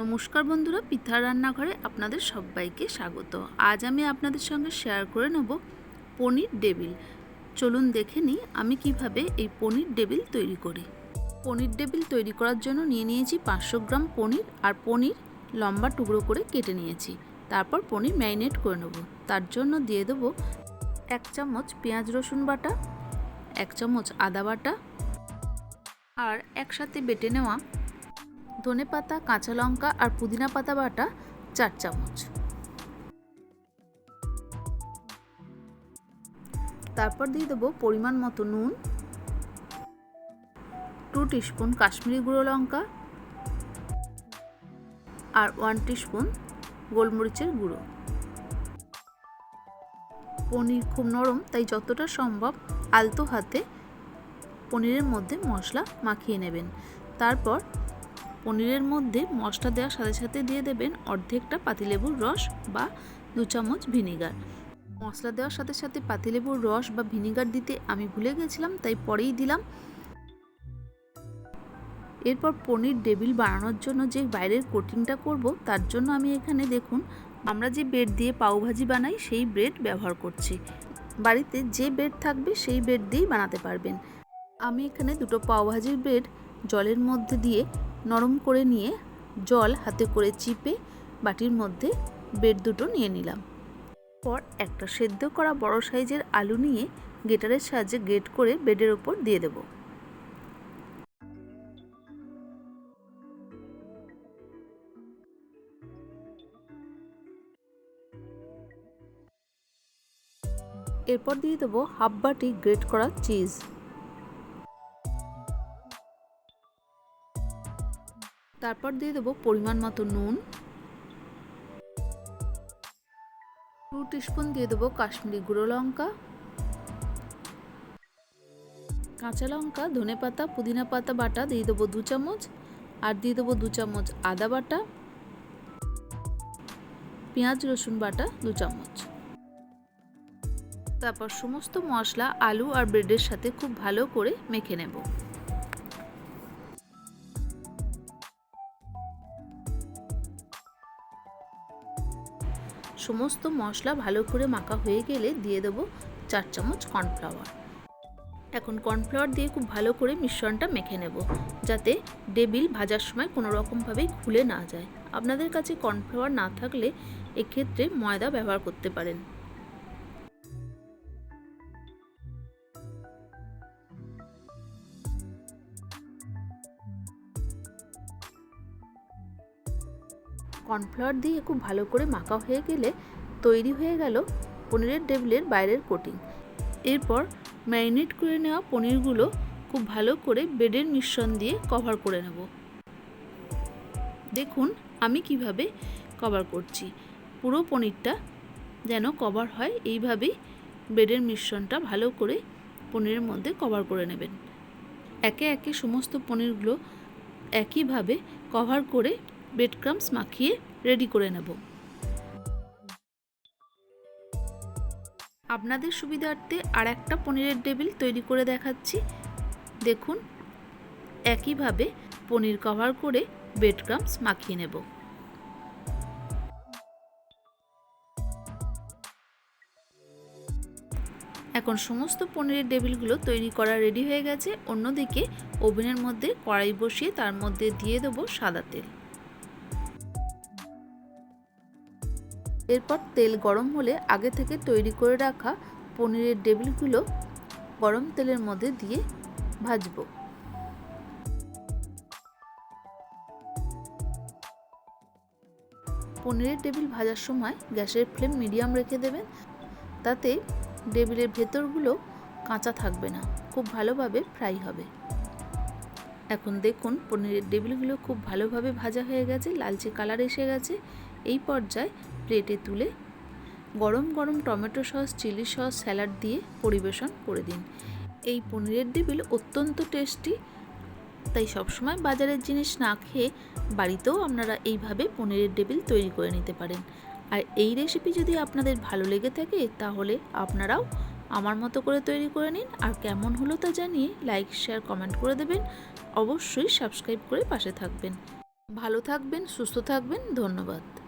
নমস্কার বন্ধুরা পিঠার রান্নাঘরে আপনাদের সবাইকে স্বাগত। আজ আমি আপনাদের সঙ্গে শেয়ার করে নেব পনির ডেবিল চলুন দেখে নিই আমি কীভাবে এই পনির ডেবিল তৈরি করি। পনির ডেবিল তৈরি করার জন্য নিয়ে নিয়েছি পাঁচশো গ্রাম পনির আর পনির লম্বা টুকরো করে কেটে নিয়েছি। তারপর পনির ম্যারিনেট করে নেব। তার জন্য দিয়ে দেবো এক চামচ পেঁয়াজ রসুন বাটা, এক চামচ আদা বাটা আর একসাথে বেটে নেওয়া ধনে পাতা, কাঁচা লঙ্কা আর পুদিনা পাতা বাটা চার চামচ। তারপর দিয়ে দেবো পরিমাণ মতো নুন টু টিস্পুন কাশ্মীরি গুঁড়ো লঙ্কা আর ওয়ান টিস্পুন গোলমরিচের গুঁড়ো। পনির খুব নরম, তাই যতটা সম্ভব আলতো হাতে পনিরের মধ্যে মশলা মাখিয়ে নেবেন। তারপর পনিরের মধ্যে মশলা দেওয়ার সাথে সাথে দিয়ে দেবেন অর্ধেকটা পাতিলেবুর রস বা দু চামচ ভিনিগার। মশলা দেওয়ার সাথে সাথে পাতিলেবুর রস বা ভিনিগার দিতে আমি ভুলে গেছিলাম, তাই পরেই দিলাম। এরপর পনির ডেবিল বানানোর জন্য যে বাইরের কোটিংটা করব, তার জন্য আমি এখানে দেখুন, আমরা যে ব্রেড দিয়ে পাওভাজি বানাই, সেই ব্রেড ব্যবহার করছি। বাড়িতে যে ব্রেড থাকবে, সেই ব্রেড দিয়েই বানাতে পারবেন। আমি এখানে দুটো পাওভাজির ব্রেড জলের মধ্যে দিয়ে নরম করে নিয়ে জল হাতে করে চিপে বাটির মধ্যে বেড দুটো নিয়ে নিলাম। পর একটা সেদ্ধ করা বড় সাইজের আলু নিয়ে গেটারের সাহায্যে গেট করে বেডের ওপর দিয়ে দেব। এরপর দিয়ে দেবো হাফ বাটি গ্রেট করা চিজ। তারপর দিয়ে দেবো পরিমাণ মতো নুন। টু টিস্পুন দিয়ে দেবো কাশ্মীরি গুঁড়ো লঙ্কা। কাঁচা লঙ্কা, ধনে পাতা, পুদিনা পাতা বাটা দিয়ে দেবো দু চামচ। আর দিয়ে দেবো দু চামচ আদা বাটা। পেঁয়াজ, রসুন বাটা দু চামচ। তারপর সমস্ত মশলা, আলু আর ব্রেডের সাথে খুব ভালো করে মেখে নেব। সমস্ত মশলা ভালো করে মাখা হয়ে গেলে দিয়ে দেবো চার চামচ কর্নফ্লাওয়ার। এখন কর্নফ্লাওয়ার দিয়ে খুব ভালো করে মিশ্রণটা মেখে নেব, যাতে ডেবিল ভাজার সময় কোনো রকমভাবেই খুলে না যায়। আপনাদের কাছে কর্নফ্লাওয়ার না থাকলে এক্ষেত্রে ময়দা ব্যবহার করতে পারেন। কর্নফ্লাওয়ার দিয়ে খুব ভালো করে মাখা হয়ে গেলে তৈরি হয়ে গেল পনিরের টেবিলের বাইরের কোটিং। এরপর ম্যারিনেট করে নেওয়া পনিরগুলো খুব ভালো করে বেডের মিশ্রণ দিয়ে কভার করে নেব। দেখুন আমি কীভাবে কভার করছি। পুরো পনিরটা যেন কভার হয়, এইভাবেই বেডের মিশ্রণটা ভালো করে পনিরের মধ্যে কভার করে নেবেন। একে একে সমস্ত পনিরগুলো একইভাবে কভার করে ব্রেড ক্রামস মাখিয়ে রেডি করে নেব। আপনাদের সুবিধার্থে আর একটা পনিরের টেবিল তৈরি করে দেখাচ্ছি। দেখুন, একইভাবে পনির কভার করে ব্রেড ক্রামস মাখিয়ে নেব। এখন সমস্ত পনিরের টেবিলগুলো তৈরি করা রেডি হয়ে গেছে। অন্যদিকে ওভেনের মধ্যে কড়াই বসিয়ে তার মধ্যে দিয়ে দেবো সাদা তেল। এরপর তেল গরম হলে আগে থেকে তৈরি করে রাখা পনিরের ডেবিলগুলো গরম তেলের মধ্যে দিয়ে ভাজবো। পনিরের টেবিল ভাজার সময় গ্যাসের ফ্লেম মিডিয়াম রেখে দেবেন। তাতে টেবিলের ভেতরগুলো কাঁচা থাকবে না, খুব ভালোভাবে ফ্রাই হবে। এখন দেখুন পনিরের টেবিলগুলো খুব ভালোভাবে ভাজা হয়ে গেছে, লালচে কালার এসে গেছে। এই পর্যায়ে প্লেটে তুলে গরম গরম tomato sauce, chilli sauce, salad দিয়ে পরিবেশন করে দিন। এই পনিরের টেবিল অত্যন্ত টেস্টি, তাই সবসময় বাজারের জিনিস না খেয়ে বাড়িতেও আপনারা এইভাবে পনিরের টেবিল তৈরি করে নিতে পারেন। আর এই রেসিপি যদি আপনাদের ভালো লেগে থাকে, তাহলে আপনারাও আমার মতো করে তৈরি করে নিন। আর কেমন হলো তা জানিয়ে লাইক, শেয়ার, কমেন্ট করে দেবেন। অবশ্যই সাবস্ক্রাইব করে পাশে থাকবেন। ভালো থাকবেন, সুস্থ থাকবেন, ধন্যবাদ।